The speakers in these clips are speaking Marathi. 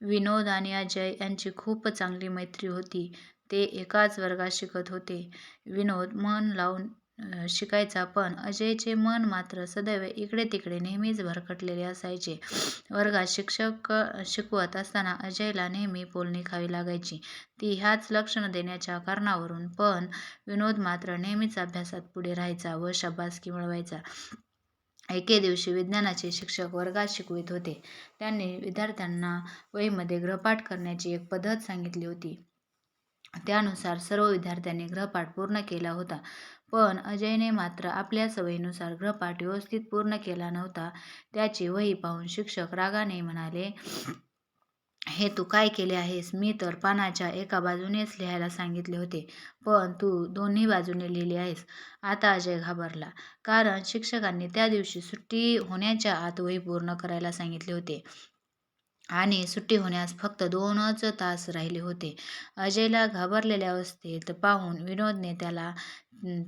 विनोद आणि अजय यांची खूप चांगली मैत्री होती. ते एकाच वर्गात शिकत होते. विनोद मन लावून शिकायचा पण अजयचे मन मात्र सदैव इकडे-तिकडे नेहमीच भरकटलेले असायचे. वर्गात शिक्षक शिकवत असताना अजयला नेहमी बोलणी खावी लागायची ती ह्याच लक्षण देण्याच्या कारणावरून. पण विनोद मात्र नेहमीच अभ्यासात पुढे राहायचा व शाबासकी मिळवायचा. एके दिवशी विज्ञानाचे शिक्षक वर्गात शिकवीत होते. त्यांनी विद्यार्थ्यांना वहीमध्ये गृहपाठ करण्याची एक पद्धत सांगितली होती. त्यानुसार सर्व विद्यार्थ्यांनी गृहपाठ पूर्ण केला होता. पण अजयने मात्र आपल्या सवयीनुसार गृहपाठ व्यवस्थित पूर्ण केला नव्हता. त्याची वही पाहून शिक्षक रागाने म्हणाले, हे तू काय केले आहेस? मी तर पानाच्या एका बाजूनेच लिहायला सांगितले होते पण तू दोन्ही बाजूने लिहिले आहेस. आता अजय घाबरला. कारण शिक्षकांनी त्या दिवशी सुट्टी होण्याच्या आत वही पूर्ण करायला सांगितले होते आणि सुट्टी होण्यास फक्त दोनच तास राहिले होते. अजयला घाबरलेल्या अवस्थेत पाहून विनोदने त्याला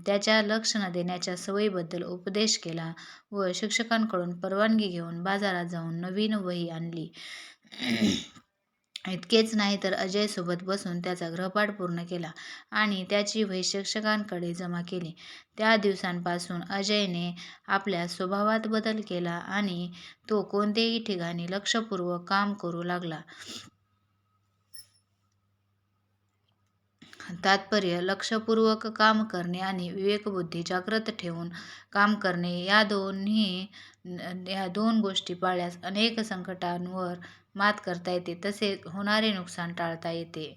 त्याच्या लक्ष न देण्याच्या सवयीबद्दल उपदेश केला व शिक्षकांकडून परवानगी घेऊन बाजारात जाऊन नवीन वही आणली. इतकेच नाही तर अजयसोबत बसून त्याचा गृहपाठ पूर्ण केला आणि त्याची वही शिक्षकांकडे जमा केली. त्या दिवसांपासून अजयने आपल्या स्वभावात बदल केला आणि तो कोणत्याही ठिकाणी लक्षपूर्वक काम करू लागला. तात्पर्य लक्षपूर्वक काम करणे आणि विवेकबुद्धी जागृत ठेवून काम करणे या दोन गोष्टी पाळल्यास अनेक संकटांवर मात करता येते तसेच होणारे नुकसान टाळता येते.